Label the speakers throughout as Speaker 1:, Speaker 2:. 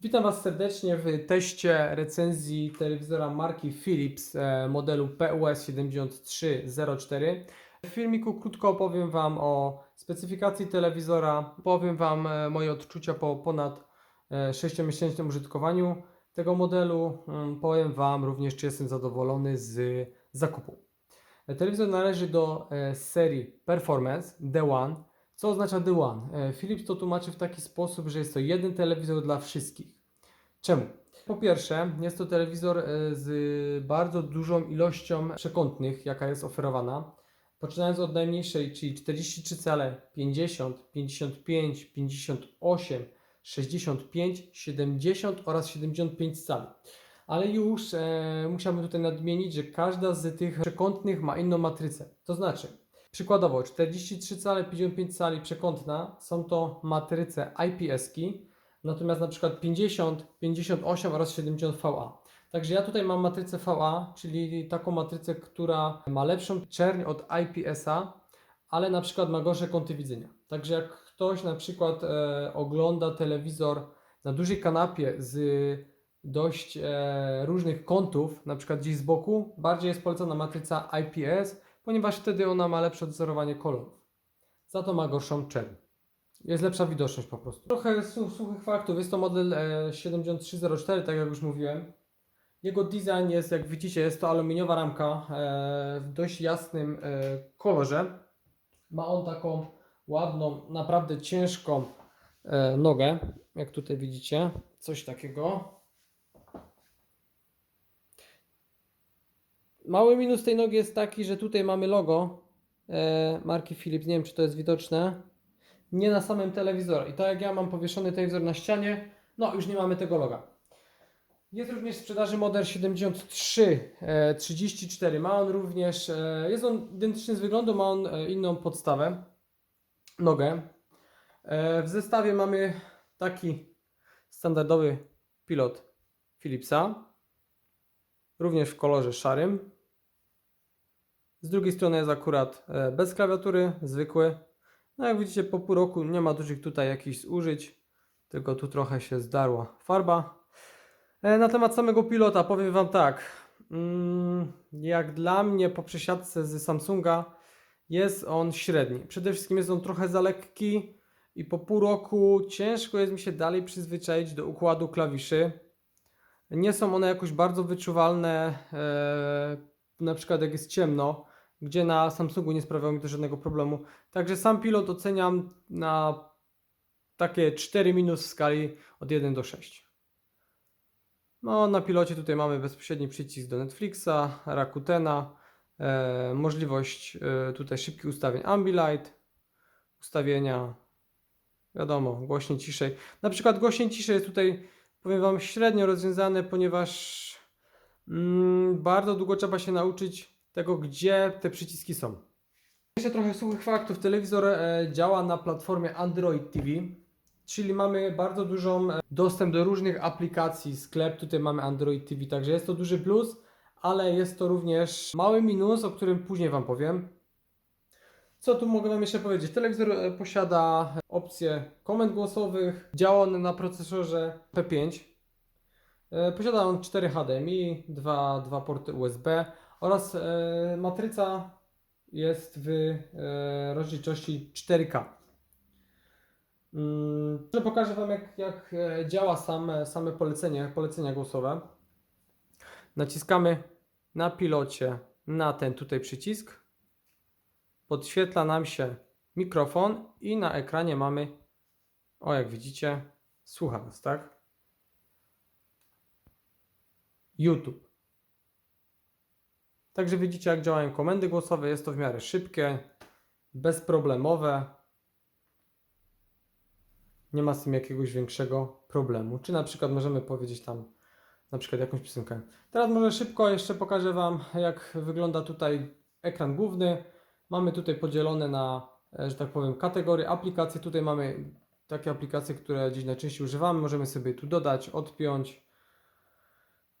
Speaker 1: Witam Was serdecznie w teście recenzji telewizora marki Philips e, modelu PUS 7304. W filmiku krótko opowiem Wam o specyfikacji telewizora, powiem Wam e, moje odczucia po ponad 6-miesięcznym użytkowaniu tego modelu. Mm, Powiem Wam również, czy jestem zadowolony z zakupu. E, Telewizor należy do e, serii Performance D1. Co oznacza D1? E, Philips to tłumaczy w taki sposób, że jest to jeden telewizor dla wszystkich. Czemu? Po pierwsze, jest to telewizor e, z bardzo dużą ilością przekątnych, jaka jest oferowana. Poczynając od najmniejszej, czyli 43 cale, 50, 55, 58, 65, 70 oraz 75 cali. Ale już e, musiałbym tutaj nadmienić, że każda z tych przekątnych ma inną matrycę. To znaczy, przykładowo 43 cale, 55 cali przekątna są to matryce IPS-ki, natomiast na przykład 50, 58 oraz 70 VA. Także ja tutaj mam matrycę VA, czyli taką matrycę, która ma lepszą czerń od IPS-a, ale na przykład ma gorsze kąty widzenia. Także jak ktoś na przykład e, ogląda telewizor na dużej kanapie z dość e, różnych kątów, na przykład gdzieś z boku, bardziej jest polecana matryca IPS, ponieważ wtedy ona ma lepsze odzorowanie kolorów. Za to ma gorszą czerń. Jest lepsza widoczność po prostu. Trochę su- suchych faktów. Jest to model e, 7304, tak jak już mówiłem. Jego design jest, jak widzicie, jest to aluminiowa ramka e, w dość jasnym e, kolorze. Ma on taką ładną, naprawdę ciężką e, nogę, jak tutaj widzicie. Coś takiego. Mały minus tej nogi jest taki, że tutaj mamy logo e, marki Philips. Nie wiem, czy to jest widoczne. Nie na samym telewizorze. I tak jak ja mam powieszony telewizor na ścianie, no już nie mamy tego loga. Jest również w sprzedaży model 73 e, 34. Ma on również, e, jest on identyczny z wyglądu, ma on inną podstawę, nogę. W zestawie mamy taki standardowy pilot Philipsa, również w kolorze szarym. Z drugiej strony jest akurat e, bez klawiatury, zwykły. No jak widzicie po pół roku nie ma dużych tutaj jakichś zużyć, tylko tu trochę się zdarła farba. E, Na temat samego pilota powiem Wam tak. Mm, Jak dla mnie po przesiadce z Samsunga jest on średni. Przede wszystkim jest on trochę za lekki i po pół roku ciężko jest mi się dalej przyzwyczaić do układu klawiszy. Nie są one jakoś bardzo wyczuwalne, e, na przykład jak jest ciemno, gdzie na Samsungu nie sprawiało mi to żadnego problemu. Także sam pilot oceniam na takie 4 minus w skali od 1 do 6. No, na pilocie tutaj mamy bezpośredni przycisk do Netflixa, Rakutena, e, możliwość e, tutaj szybkich ustawień Ambilight, ustawienia, wiadomo, głośniej, ciszej. Na przykład głośniej, ciszej jest tutaj, powiem Wam, średnio rozwiązane, ponieważ mm, bardzo długo trzeba się nauczyć tego, gdzie te przyciski są. Jeszcze trochę suchych faktów. Telewizor e, działa na platformie Android TV, czyli mamy bardzo dużą e, dostęp do różnych aplikacji, sklep, tutaj mamy Android TV, także jest to duży plus, ale jest to również mały minus, o którym później Wam powiem. Co tu mogę Wam jeszcze powiedzieć? Telewizor e, posiada opcję komend głosowych, działa on na procesorze P5. E, Posiada on 4 HDMI, dwa, dwa porty USB oraz e, matryca jest w e, rozdzielczości 4K. Mm, że pokażę Wam, jak, jak e, działa same, same polecenie, polecenia głosowe. Naciskamy na pilocie na ten tutaj przycisk. Podświetla nam się mikrofon i na ekranie mamy, o jak widzicie, słucha nas, tak? YouTube. Także widzicie, jak działają komendy głosowe. Jest to w miarę szybkie, bezproblemowe. Nie ma z tym jakiegoś większego problemu. Czy na przykład możemy powiedzieć tam na przykład jakąś piosenkę. Teraz może szybko jeszcze pokażę Wam, jak wygląda tutaj ekran główny. Mamy tutaj podzielone na, e, że tak powiem, kategorie aplikacji. Tutaj mamy takie aplikacje, które dziś najczęściej używamy. Możemy sobie tu dodać, odpiąć.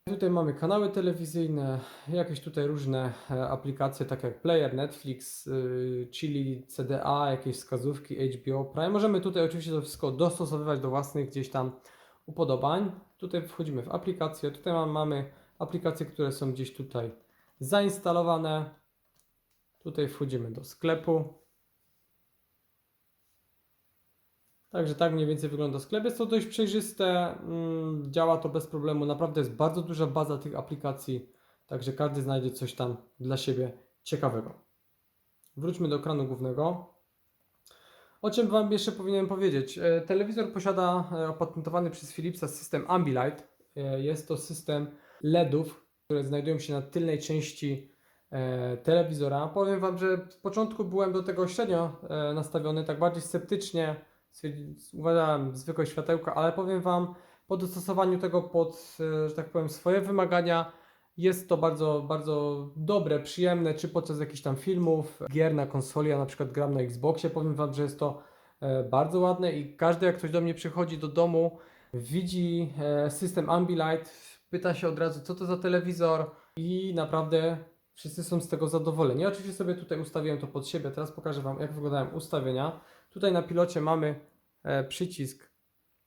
Speaker 1: Tutaj mamy kanały telewizyjne, jakieś tutaj różne e, aplikacje, takie jak Player, Netflix, y, Chili, CDA, jakieś wskazówki, HBO Prime. Możemy tutaj oczywiście to wszystko dostosowywać do własnych gdzieś tam upodobań. Tutaj wchodzimy w aplikacje. Tutaj mam- mamy aplikacje, które są gdzieś tutaj zainstalowane. Tutaj wchodzimy do sklepu. Także tak mniej więcej wygląda sklep. Jest to dość przejrzyste, mm, działa to bez problemu. Naprawdę jest bardzo duża baza tych aplikacji, także każdy znajdzie coś tam dla siebie ciekawego. Wróćmy do ekranu głównego. O czym Wam jeszcze powinienem powiedzieć? E, Telewizor posiada e, opatentowany przez Philipsa system Ambilight. E, Jest to system LEDów, które znajdują się na tylnej części telewizora. Powiem Wam, że z początku byłem do tego średnio nastawiony, tak bardziej sceptycznie. Uważałem zwykłe światełka, ale powiem Wam, po dostosowaniu tego pod, e, że tak powiem, swoje wymagania, jest to bardzo, bardzo dobre, przyjemne, czy podczas jakichś tam filmów, gier na konsoli, ja na przykład gram na Xboxie, powiem Wam, że jest to e, bardzo ładne i każdy jak ktoś do mnie przychodzi do domu, widzi e, system Ambilight, pyta się od razu co to za telewizor i naprawdę wszyscy są z tego zadowoleni. Ja oczywiście sobie tutaj ustawiłem to pod siebie, teraz pokażę Wam jak wyglądają ustawienia. Tutaj na pilocie mamy e, przycisk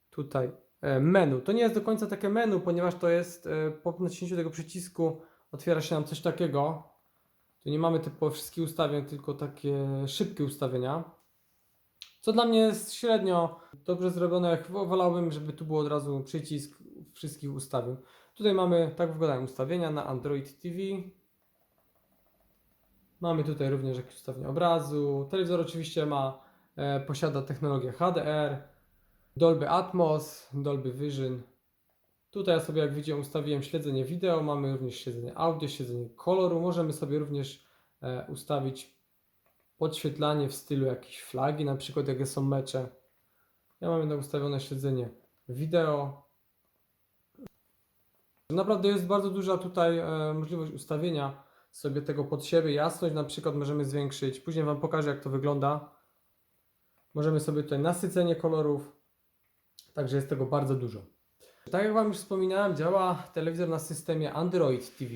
Speaker 1: tutaj e, menu. To nie jest do końca takie menu, ponieważ to jest e, po naciśnięciu tego przycisku otwiera się nam coś takiego. Tu nie mamy typowo wszystkich ustawień, tylko takie szybkie ustawienia. Co dla mnie jest średnio dobrze zrobione. Chyba Wolałbym, żeby tu było od razu przycisk wszystkich ustawień. Tutaj mamy, tak wyglądają ustawienia na Android TV. Mamy tutaj również jakieś ustawienia obrazu. Telewizor oczywiście ma, posiada technologię HDR, Dolby Atmos, Dolby Vision. Tutaj ja sobie, jak widzicie, ustawiłem śledzenie wideo, mamy również śledzenie audio, śledzenie koloru. Możemy sobie również e, ustawić podświetlanie w stylu jakiejś flagi, na przykład jakie są mecze. Ja mam jednak ustawione śledzenie wideo. Naprawdę jest bardzo duża tutaj e, możliwość ustawienia sobie tego pod siebie. Jasność na przykład możemy zwiększyć. Później Wam pokażę, jak to wygląda. Możemy sobie tutaj nasycenie kolorów. Także jest tego bardzo dużo. Tak jak Wam już wspominałem, działa telewizor na systemie Android TV.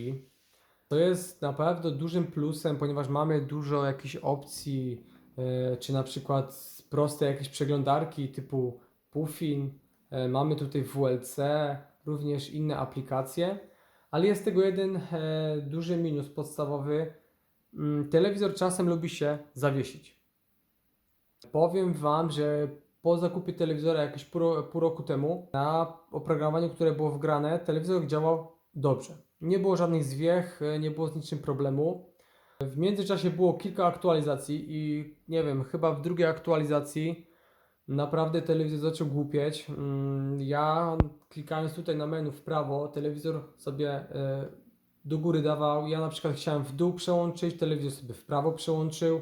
Speaker 1: To jest naprawdę dużym plusem, ponieważ mamy dużo jakichś opcji, e, czy na przykład proste jakieś przeglądarki typu Puffin. E, mamy tutaj WLC, również inne aplikacje, ale jest tego jeden e, duży minus podstawowy. Mm, Telewizor czasem lubi się zawiesić. Powiem Wam, że po zakupie telewizora jakieś pół, pół roku temu na oprogramowaniu, które było wgrane, telewizor działał dobrze. Nie było żadnych zwiech, nie było z niczym problemu. W międzyczasie było kilka aktualizacji i nie wiem, chyba w drugiej aktualizacji naprawdę telewizor zaczął głupieć. Mm, Ja klikając tutaj na menu w prawo, telewizor sobie e, do góry dawał. Ja na przykład chciałem w dół przełączyć, telewizor sobie w prawo przełączył.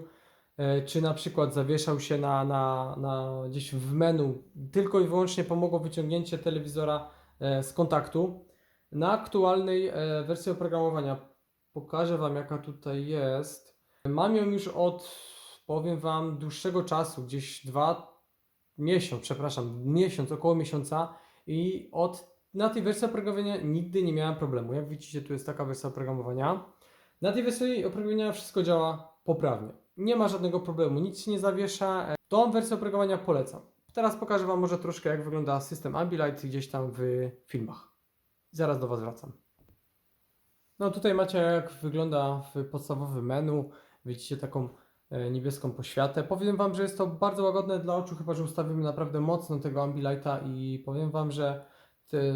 Speaker 1: E, Czy na przykład zawieszał się na, na, na gdzieś w menu. Tylko i wyłącznie pomogło wyciągnięcie telewizora e, z kontaktu. Na aktualnej e, wersji oprogramowania pokażę Wam, jaka tutaj jest. Mam ją już od, powiem Wam, dłuższego czasu, gdzieś dwa miesiąc, przepraszam, miesiąc, około miesiąca i od na tej wersji oprogramowania nigdy nie miałem problemu. Jak widzicie, tu jest taka wersja oprogramowania. Na tej wersji oprogramowania wszystko działa poprawnie. Nie ma żadnego problemu, nic się nie zawiesza. Tą wersję oprogramowania polecam. Teraz pokażę Wam może troszkę, jak wygląda system Ambilight gdzieś tam w filmach. Zaraz do Was wracam. No tutaj macie jak wygląda w podstawowym menu. Widzicie taką e, niebieską poświatę. Powiem Wam, że jest to bardzo łagodne dla oczu, chyba że ustawimy naprawdę mocno tego Ambilighta i powiem Wam, że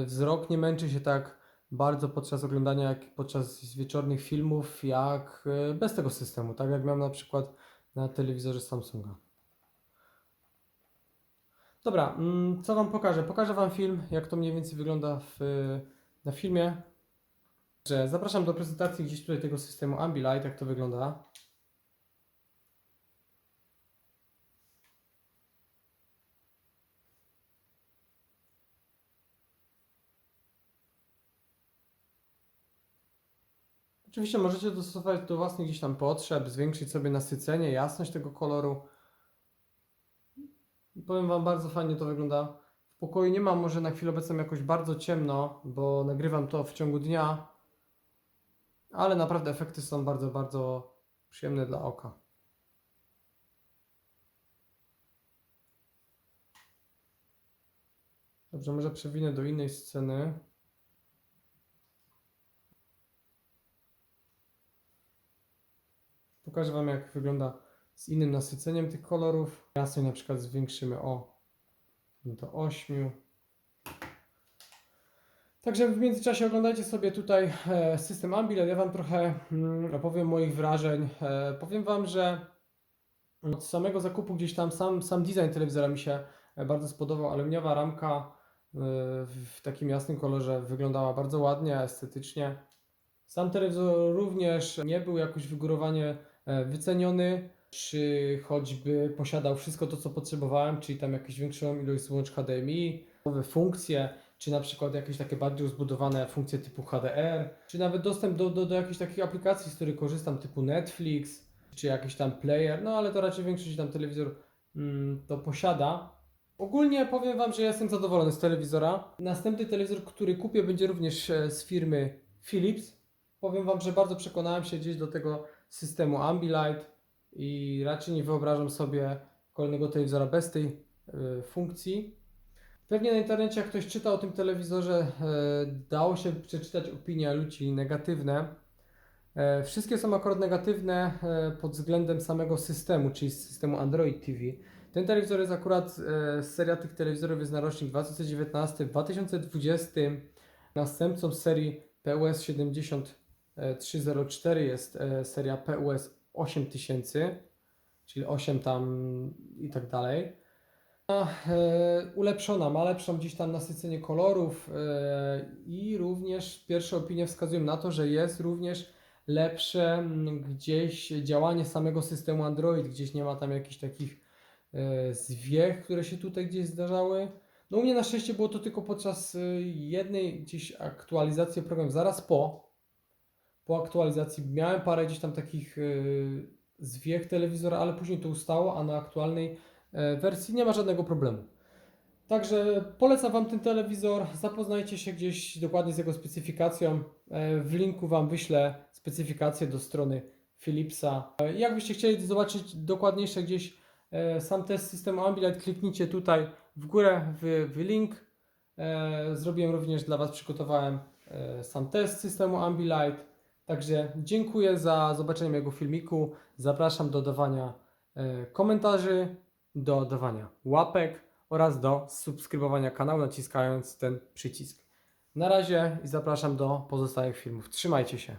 Speaker 1: wzrok nie męczy się tak bardzo podczas oglądania, jak podczas wieczornych filmów, jak e, bez tego systemu, tak jak miałem na przykład na telewizorze Samsunga. Dobra, mm, co Wam pokażę? Pokażę Wam film, jak to mniej więcej wygląda w, na filmie. Zapraszam do prezentacji gdzieś tutaj tego systemu Ambilight, jak to wygląda. Oczywiście możecie dostosować do własnych gdzieś tam potrzeb, zwiększyć sobie nasycenie, jasność tego koloru. Powiem Wam, bardzo fajnie to wygląda. W pokoju nie mam może na chwilę obecną jakoś bardzo ciemno, bo nagrywam to w ciągu dnia, ale naprawdę efekty są bardzo, bardzo przyjemne dla oka. Dobrze, może przewinę do innej sceny. Pokażę Wam, jak wygląda z innym nasyceniem tych kolorów. Jasność na przykład zwiększymy o do 8. Także w międzyczasie oglądajcie sobie tutaj e, system Ambilight. Ja Wam trochę mm, opowiem moich wrażeń. E, powiem Wam, że od samego zakupu gdzieś tam sam, sam design telewizora mi się e, bardzo spodobał. Aluminiowa ramka w takim jasnym kolorze wyglądała bardzo ładnie, estetycznie. Sam telewizor również nie był jakoś wygórowanie wyceniony, czy choćby posiadał wszystko to, co potrzebowałem, czyli tam jakąś większą ilość złącz HDMI, nowe funkcje, czy na przykład jakieś takie bardziej rozbudowane funkcje typu HDR, czy nawet dostęp do, do, do jakichś takich aplikacji, z których korzystam, typu Netflix, czy jakiś tam player, no ale to raczej większość tam telewizor mm, to posiada. Ogólnie powiem Wam, że jestem zadowolony z telewizora. Następny telewizor, który kupię, będzie również e, z firmy Philips. Powiem Wam, że bardzo przekonałem się gdzieś do tego systemu Ambilight i raczej nie wyobrażam sobie kolejnego telewizora bez tej e, funkcji. Pewnie na internecie, jak ktoś czyta o tym telewizorze, e, dało się przeczytać opinie ludzi negatywne. E, Wszystkie są akurat negatywne pod względem samego systemu, czyli systemu Android TV. Ten telewizor jest akurat, e, seria tych telewizorów jest na rocznik 2019. W 2020 następcą serii PUS 7304 jest e, seria PUS 8000, czyli 8 tam i tak dalej. A, e, ulepszona, ma lepszą gdzieś tam nasycenie kolorów e, i również pierwsze opinie wskazują na to, że jest również lepsze gdzieś działanie samego systemu Android, gdzieś nie ma tam jakichś takich zwiech, które się tutaj gdzieś zdarzały. No u mnie na szczęście było to tylko podczas jednej gdzieś aktualizacji programu, zaraz po, po aktualizacji miałem parę gdzieś tam takich e, zwiech telewizora, ale później to ustało, a na aktualnej e, wersji nie ma żadnego problemu. Także polecam Wam ten telewizor, zapoznajcie się gdzieś dokładnie z jego specyfikacją. E, W linku Wam wyślę specyfikację do strony Philipsa. E, Jakbyście chcieli zobaczyć dokładniejsze gdzieś sam test systemu Ambilight, kliknijcie tutaj w górę w, w link. Zrobiłem również dla Was, przygotowałem sam test systemu Ambilight. Także dziękuję za zobaczenie mojego filmiku. Zapraszam do dawania e, komentarzy, do dawania łapek oraz do subskrybowania kanału naciskając ten przycisk. Na razie i zapraszam do pozostałych filmów. Trzymajcie się.